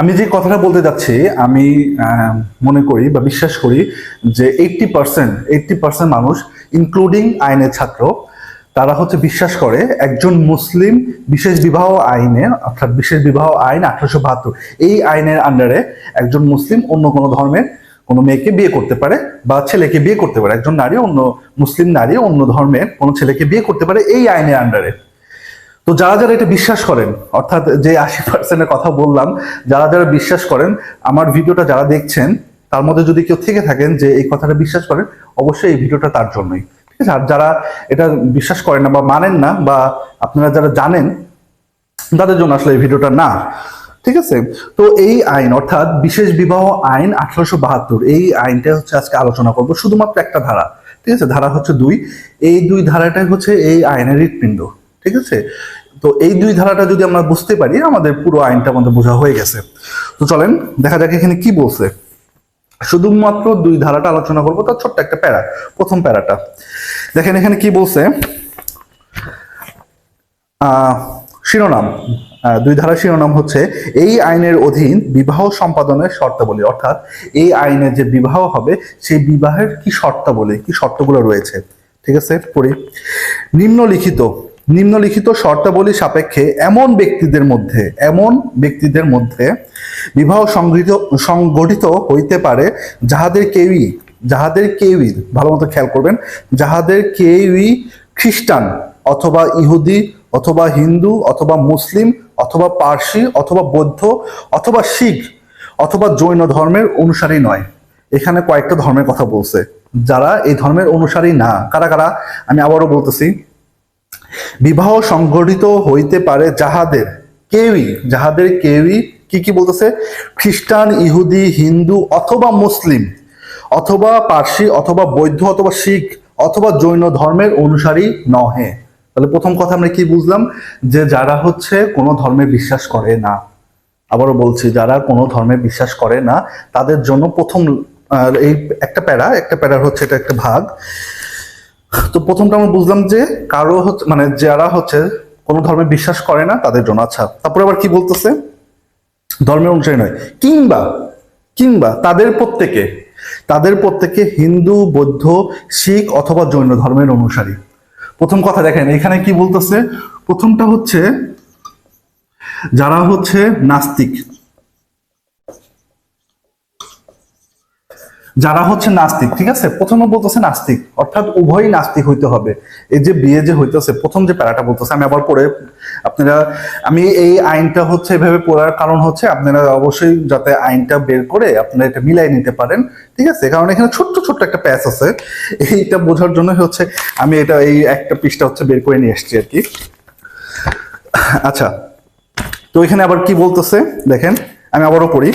আমি যে কথাটা বলতে যাচ্ছি, আমি মনে করি বা বিশ্বাস করি যে এইটটি পার্সেন্ট এইটটি পার্সেন্ট মানুষ ইনক্লুডিং আইনের ছাত্র, তারা হচ্ছে বিশ্বাস করে একজন মুসলিম বিশেষ বিবাহ আইনে, অর্থাৎ বিশেষ বিবাহ আইন আঠারোশো বাহাত্তর, এই আইনের আন্ডারে একজন মুসলিম অন্য কোনো ধর্মের কোনো মেয়েকে বিয়ে করতে পারে বা ছেলেকে বিয়ে করতে পারে। একজন নারী অন্য, মুসলিম নারী অন্য ধর্মের কোনো ছেলেকে বিয়ে করতে পারে এই আইনের আন্ডারে তো যারা যারা এটা বিশ্বাস করেন, অর্থাৎ যে আশি পার্সেন্টের কথা বললাম, যারা যারা বিশ্বাস করেন, আমার ভিডিওটা যারা দেখছেন, তার মধ্যে যদি কেউ থেকে থাকেন যে এই কথাটা বিশ্বাস করেন, অবশ্যই এই ভিডিওটা তার জন্যই। ঠিক আছে? আর যারা এটা বিশ্বাস করেন না বা মানেন না বা আপনারা যারা জানেন, তাদের জন্য আসলে এই ভিডিওটা না। ঠিক আছে? তো এই আইন, অর্থাৎ বিশেষ বিবাহ আইন আঠারোশো বাহাত্তর, এই আইনটা হচ্ছে আজকে আলোচনা করব। শুধুমাত্র একটা ধারা। ঠিক আছে? ধারা হচ্ছে দুই। এই দুই ধারাটাই হচ্ছে এই আইনের হৃৎপিণ্ড। ঠিক আছে? তো এই দুই ধারাটা যদি আমরা বুঝতে পারি, আমাদের পুরো আইনটা আমাদের বোঝা হয়ে গেছে। তো চলেন, দেখা যাক এখানে কি বলছে। শুধুমাত্র দুই ধারাটা আলোচনা করব, তার ছোট্ট একটা প্যারা, প্রথম প্যারাটা। দেখেন এখানে কি বলছে? শিরোনাম। দুই ধারা শিরোনাম হচ্ছে, এই আইনের অধীন বিবাহ সম্পাদনের শর্তাবলী। অর্থাৎ, এই আইনে যে বিবাহ হবে, সেই বিবাহের কি শর্তাবলী, কি শর্তগুলো রয়েছে? ঠিক আছে, পড়ি। নিম্নলিখিত নিম্নলিখিত শর্তাবলী সাপেক্ষে এমন ব্যক্তিদের মধ্যে, এমন ব্যক্তিদের মধ্যে বিবাহ সংগৃহীত, সংগঠিত হইতে পারে যাহাদের কেউই যাহাদের কেউই ভালো মতো খেয়াল করবেন, যাহাদের কেউই খ্রিস্টান অথবা ইহুদি অথবা হিন্দু অথবা মুসলিম অথবা পার্সি অথবা বৌদ্ধ অথবা শিখ অথবা জৈন ধর্মের অনুসারী নয়। এখানে কয়েকটা ধর্মের কথা বলছে। যারা এই ধর্মের অনুসারী না, কারা কারা? আমি আবারও বলতেছি বিবাহ সংগঠিত হইতে পারে যাহাদের কেউই যাহাদের কেউই কি কি বলতেছে? খ্রিস্টান, ইহুদি, হিন্দু অথবা মুসলিম, অথবা পার্সি, অথবা বৌদ্ধ, অথবা শিখ, অথবা জৈন ধর্মের অনুসারী নহে। তাহলে প্রথম কথা আমরা কি বুঝলাম? যে যারা হচ্ছে কোনো ধর্মে বিশ্বাস করে না। আবারও বলছি, যারা কোনো ধর্মে বিশ্বাস করে না, তাদের জন্য প্রথম এই একটা প্যারা, একটা প্যারার হচ্ছে এটা একটা ভাগ। তো প্রথমটা আমরা বুঝলাম যে কারও হচ্ছে মানে যারা হচ্ছে কোনো ধর্মে বিশ্বাস করে না, তাদের জন্য আচ্ছা তারপরে আবার কি বলতেছে? ধর্মের অনুসারী নয়। কিংবা কিংবা তাদের প্রত্যেকে তাদের প্রত্যেকে হিন্দু, বৌদ্ধ, শিখ অথবা জৈন ধর্মের অনুসারী। প্রথম কথা দেখেন, এখানে কি বলতেছে? প্রথমটা হচ্ছে যারা হচ্ছে নাস্তিক। যারা হচ্ছে নাস্তিক, ঠিক আছে? প্রথমে বলতেছে নাস্তিক, অর্থাৎ উভয়ই নাস্তিক হইতে হবে। এই যে বিয়ে যে হইতেছে, প্রথম যে প্যারাটা বলতেছে, আমি আবার পড়ে, আপনারা, আমি এই আইনটা হচ্ছে এভাবে পড়ার কারণ হচ্ছে আপনারা অবশ্যই যাতে আইনটা বের করে আপনারা এটা মিলাই নিতে পারেন, ঠিক আছে? কারণ এখানে ছোট্ট ছোট্ট একটা প্যাচ আছে। এইটা বোঝার জন্য হচ্ছে আমি এটা, এই একটা পৃষ্ঠা হচ্ছে বের করে নিয়ে এসেছি আর কি। আচ্ছা তো এখানে আবার কি বলতেছে? দেখেন, আমি আবারও পড়ি।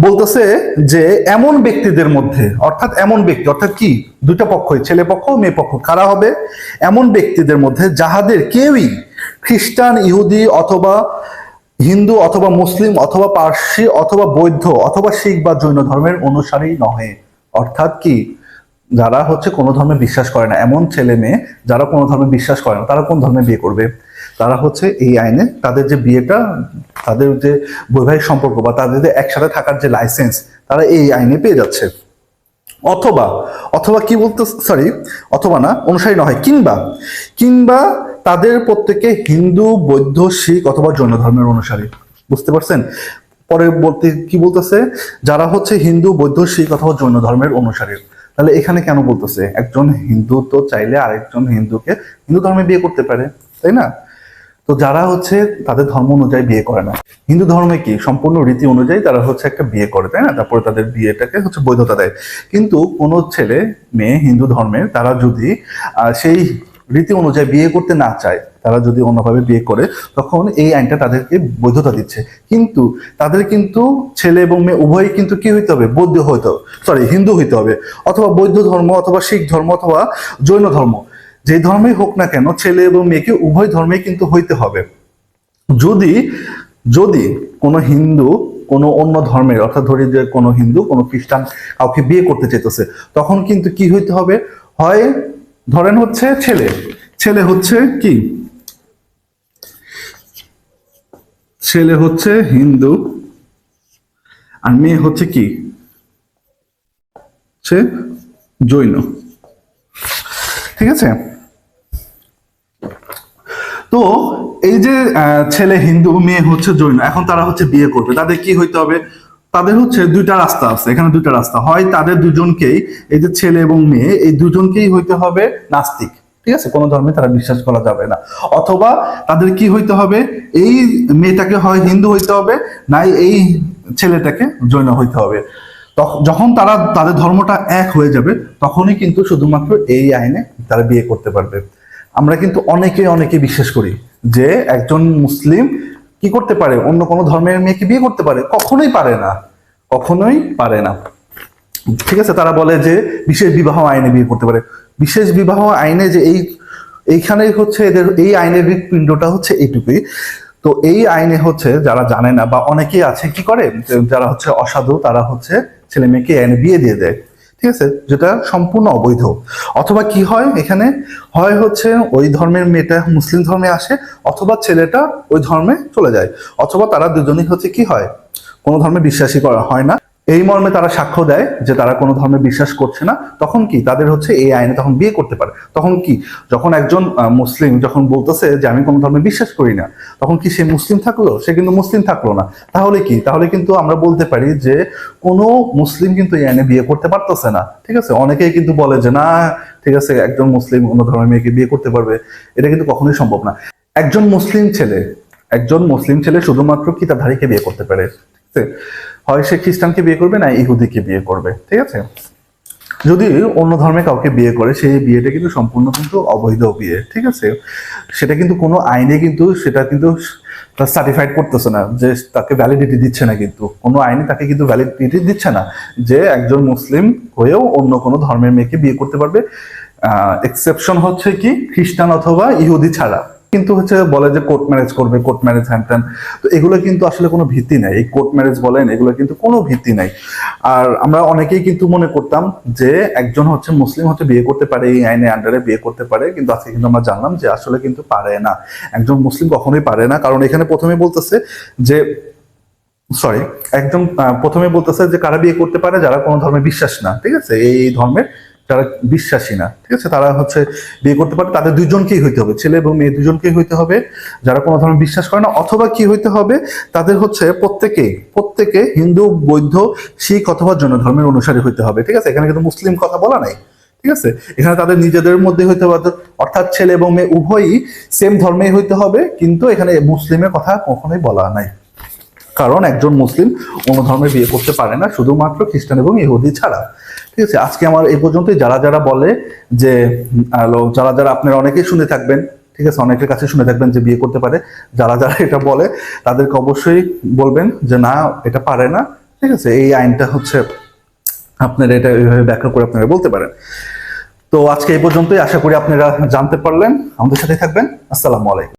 বলতেছে যে এমন ব্যক্তিদের মধ্যে, অর্থাৎ এমন ব্যক্তি, অর্থাৎ কি? দুইটা পক্ষই ছেলে পক্ষ, মেয়ে পক্ষ, কারা হবে? এমন ব্যক্তিদের মধ্যে যাহাদের কেউই খ্রিস্টান, ইহুদি অথবা হিন্দু অথবা মুসলিম অথবা পার্সি অথবা বৌদ্ধ অথবা শিখ বা জৈন ধর্মের অনুসারী নহে। অর্থাৎ কি? যারা হচ্ছে কোনো ধর্মে বিশ্বাস করে না। এমন ছেলে মেয়ে যারা কোনো ধর্মে বিশ্বাস করে না, তারা কোন ধর্মে বিয়ে করবে? তারা হচ্ছে এই আইনে তাদের যে বিয়েটা তাদের যে বৈবাহিক সম্পর্ক বা তাদের যে একসাথে থাকার যে লাইসেন্স তারা এই আইনে পেয়ে যাচ্ছে। অথবা অথবা কি বলতে সরি অথবা না, অনুসারী নয়, কিংবা কিংবা তাদের প্রত্যেকে হিন্দু, বৌদ্ধ, শিখ অথবা জৈন ধর্মের অনুসারী। বুঝতে পারছেন? পরে বলতে, কি বলতেছে? যারা হচ্ছে হিন্দু, বৌদ্ধ, শিখ অথবা জৈন ধর্মের অনুসারী। তাহলে এখানে কেন বলতেছে? একজন হিন্দু তো চাইলে আরেকজন হিন্দুকে হিন্দু ধর্মে বিয়ে করতে পারে, তাই না? তো যারা হচ্ছে তাদের ধর্ম অনুযায়ী বিয়ে করে না। হিন্দু ধর্মে কি? সম্পূর্ণ রীতি অনুযায়ী তারা হচ্ছে একটা বিয়ে করে, তাই না? তারপরে তাদের বিয়েটাকে হচ্ছে বৈধতা দেয়। কিন্তু কোনো ছেলে, মেয়ে, হিন্দু ধর্মের, তারা যদি সেই রীতি অনুযায়ী বিয়ে করতে না চায়, তারা যদি অন্যভাবে বিয়ে করে, তখন এই আইনটা তাদেরকে বৈধতা দিচ্ছে। কিন্তু তাদের কিন্তু ছেলে এবং মেয়ে, উভয়ই কিন্তু কি হইতে হবে? বৌদ্ধ হইতে হবে। সরি, হিন্দু হইতে হবে। অথবা বৌদ্ধ ধর্ম, অথবা শিখ ধর্ম, অথবা জৈন ধর্ম। যে ধর্মেই হোক না কেন, ছেলে এবং মেয়েকে উভয় ধর্মেই কিন্তু হইতে হবে। যদি যদি কোনো হিন্দু কোনো অন্য ধর্মের, অর্থাৎ ধরি যে কোনো হিন্দু, কোনো খ্রিস্টান কাউকে বিয়ে করতে চাইতেছে, তখন কিন্তু কি হইতে হবে? হয়, ধরেন হচ্ছে ছেলে। ছেলে হচ্ছে কি? ছেলে হচ্ছে হিন্দু আর মেয়ে হচ্ছে কি? জৈন। ঠিক আছে? তো এই যে ছেলে হিন্দু, মেয়ে হচ্ছে জৈন, এখন তারা হচ্ছে বিয়ে করবে। তাদের কি হইতে হবে? তাদের হচ্ছে দুইটা রাস্তা আছে, এখানে দুইটা রাস্তা। হয় তাদের দুজনকেই, এই যে ছেলে এবং মেয়ে, এই দুজনকেই হইতে হবে নাস্তিক। ঠিক আছে? কোনো ধর্মে তারা বিশ্বাস করা যাবে না। অথবা তাদের কি হইতে হবে? এই মেয়েটাকে হয় হিন্দু হইতে হবে, নাই এই ছেলেটাকে জৈন হইতে হবে। যখন তারা, তাদের ধর্মটা এক হয়ে যাবে, তখনই কিন্তু শুধুমাত্র এই আইনে তারা বিয়ে করতে পারবে। আমরা কিন্তু অনেকে অনেকে বিশ্বাস করি যে একজন মুসলিম কি করতে পারে? অন্য কোনো ধর্মের মেয়েকে বিয়ে করতে পারে? কখনোই পারে না। কখনোই পারে না। ঠিক আছে, তারা বলে যে বিশেষ বিবাহ আইনে বিয়ে করতে পারে। বিশেষ বিবাহ আইনে যে এই, এইখানে হচ্ছে এদের, এই আইনের হৃৎপিণ্ডটা হচ্ছে এইটুকুই তো এই আইনে হচ্ছে যারা জানে না বা অনেকেই আছে, কি করে? যারা হচ্ছে অসাধু, তারা হচ্ছে ছেলে মেয়েকে আইনে বিয়ে দিয়ে দেয়। ঠিক আছে? যেটা সম্পূর্ণ অবৈধ। অথবা কি হয় এখানে? হয় হচ্ছে ওই ধর্মের মেয়েটা মুসলিম ধর্মে আসে, অথবা ছেলেটা ওই ধর্মে চলে যায়। অথবা তারা দুজনেই হচ্ছে কি হয়? কোনো ধর্মে বিশ্বাসী করা হয় না। এই মর্মে তারা সাক্ষ্য দেয় যে তারা কোনো ধর্মে বিশ্বাস করছে না, তখন কি তাদের হচ্ছে এই আইনে তখন বিয়ে করতে পারে? তখন কি যখন একজন মুসলিম যখন বলতেছে যে আমি কোনো ধর্মে বিশ্বাস করি না, তখন কি সে মুসলিম থাকল? সে কিন্তু মুসলিম থাকল না। তাহলে কি? তাহলে কিন্তু আমরা বলতে পারি যে কোনো মুসলিম কিন্তু এই আইনে বিয়ে করতে পারতেছে না। ঠিক আছে? অনেকেই কিন্তু বলে যে, না, ঠিক আছে, একজন মুসলিম অন্য ধর্মের মেয়েকে বিয়ে করতে পারবে। এটা কিন্তু কখনোই সম্ভব না। একজন মুসলিম ছেলে, একজন মুসলিম ছেলে শুধুমাত্র কি তার কিতাবধারীকে বিয়ে করতে পারে? ঠিক আছে? হয় সে খ্রিস্টানকে বিয়ে করবে না ইহুদিকে বিয়ে করবে, ঠিক আছে? যদি অন্য ধর্মে কাউকে বিয়ে করে সেই বিয়েটা কিন্তু সম্পূর্ণ কিন্তু অবৈধ বিয়ে, ঠিক আছে? সেটা কিন্তু কোনো আইনে কিন্তু সেটা কিন্তু সার্টিফাইড করতেছে না, যে তাকে ভ্যালিডিটি দিচ্ছে না কিন্তু। কোনো আইনে তাকে কিন্তু ভ্যালিডিটি দিচ্ছে না যে একজন মুসলিম হয়েও অন্য কোনো ধর্মের মেয়েকে বিয়ে করতে পারবে। এক্সেপশন হচ্ছে কি? খ্রিস্টান অথবা ইহুদি ছাড়া। কিন্তু হচ্ছে বলে যে কোর্ট ম্যারেজ করবে কোর্ট ম্যারেজ হ্যান ত্যান তো এগুলো কিন্তু আসলে কোনো ভিত্তি নাই। এই কোর্ট ম্যারেজ বলেন, এগুলো কিন্তু কোনো ভিত্তি নাই। আর আমরা অনেকেই কিন্তু মনে করতাম যে একজন হচ্ছে মুসলিম হচ্ছে বিয়ে করতে পারে, এই আইনের আন্ডারে বিয়ে করতে পারে, কিন্তু আজকে কিন্তু আমরা জানলাম যে আসলে কিন্তু পারে না। একজন মুসলিম কখনোই পারে না, কারণ এখানে প্রথমে বলতেছে যে সরি একদম প্রথমে বলতেছে যে কারা বিয়ে করতে পারে যারা কোনো ধর্মে বিশ্বাস না, ঠিক আছে? এই ধর্মের যারা বিশ্বাসী না, ঠিক আছে? তারা হচ্ছে বিয়ে করতে পারে তাদের দুজনকেই হইতে হবে, ছেলে এবং মেয়ে দুজনকেই হইতে হবে, যারা কোনো ধর্মে বিশ্বাস করে না, অথবা কি হইতে হবে? তাদের হচ্ছে প্রত্যেকেই প্রত্যেকে হিন্দু, বৌদ্ধ, শিখ অথবা জৈন ধর্মের অনুসারী হইতে হবে, ঠিক আছে? এখানে কিন্তু মুসলিম কথা বলা নাই, ঠিক আছে? এখানে তাদের নিজেদের মধ্যে হইতে হবে, অর্থাৎ ছেলে এবং মেয়ে উভয়ই সেম ধর্মেই হইতে হবে, কিন্তু এখানে মুসলিমের কথা কখনোই বলা নাই। কারণ একজন মুসলিম অন্য ধর্মে বিয়ে করতে পারে না, শুধুমাত্র খ্রিস্টান এবং ইহুদি ছাড়া। ঠিক আছে, আজকে আমার এই পর্যন্তই। যারা যারা বলে যে যারা যারা আপনারা অনেকেই শুনে থাকবেন, ঠিক আছে, অনেকের কাছে শুনে থাকবেন যে বিয়ে করতে পারে, যারা যারা এটা বলে, তাদেরকে অবশ্যই বলবেন যে, না, এটা পারে না। ঠিক আছে, এই আইনটা হচ্ছে আপনারা এটা এইভাবে ব্যাখ্যা করে আপনারা বলতে পারেন। তো আজকে এই পর্যন্তই। আশা করি আপনারা জানতে পারলেন। আমাদের সাথে থাকবেন। আসসালামু আলাইকুম।